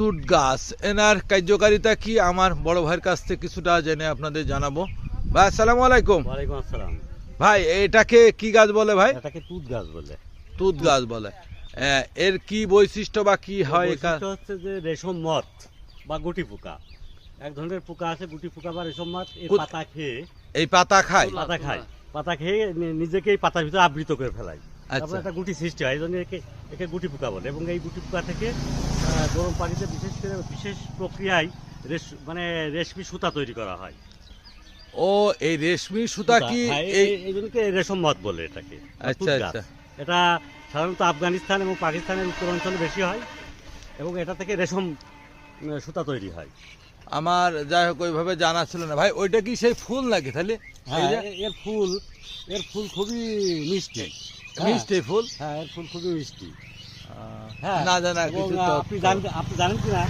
তুট গাছ। এনার কার্যকারিতা কি? আমার বড় ভাইয়ের কাছ থেকে কিছুটা জেনে আপনাদের জানাব। ভাই আসসালামু আলাইকুম। ওয়ালাইকুম আসসালাম। ভাই এটাকে কি গাছ বলে ভাই? এটাকে তুত গাছ বলে। তুত গাছ বলে। এর কি বৈশিষ্ট্য বা কি হয়? এ গাছ? হচ্ছে যে রেশম মত বা গুটি পোকা। এক ধরনের পোকা আছে গুটি পোকা বা রেশম মত এই পাতা খেয়ে এই পাতা খায়? পাতা খায়। পাতা খেয়ে নি- নিজেকেই পাতার ভিতরে আবৃত করে ফেলায়। তারপরে আচ্ছা। একটা গুটি সৃষ্টি হয় এই জন্য একে একে গুটি পোকা বলে। এবং এই গুটি পোকা থেকে গরম পানিতে বিশেষ করে বিশেষ প্রক্রিয়ায় রেশ মানে রেশমি সুতা তৈরি করা হয়। ও এই রেশমি সুতা কি হ্যাঁ, এই এই- এই জন্যকে রেশম মত বলে এটাকে আচ্ছা আচ্ছা। এটা সাধারণত আফগানিস্তান এবং পাকিস্তানের উত্তর অঞ্চলে বেশি হয় এবং এটা থেকে রেশম সুতা তৈরি হয়। আমার যাই হোক ওইভাবে জানা ছিল না। ভাই ওইটা কি সেই ফুল নাকি তাহলে? হ্যাঁ এর ফুল এর ফুল খুবই মিষ্টি। মিষ্টি ফুল? হ্যাঁ এর ফুল খুবই মিষ্টি। হ্যাঁ না জানা আপনি জানেন আপনি জানেন কি না?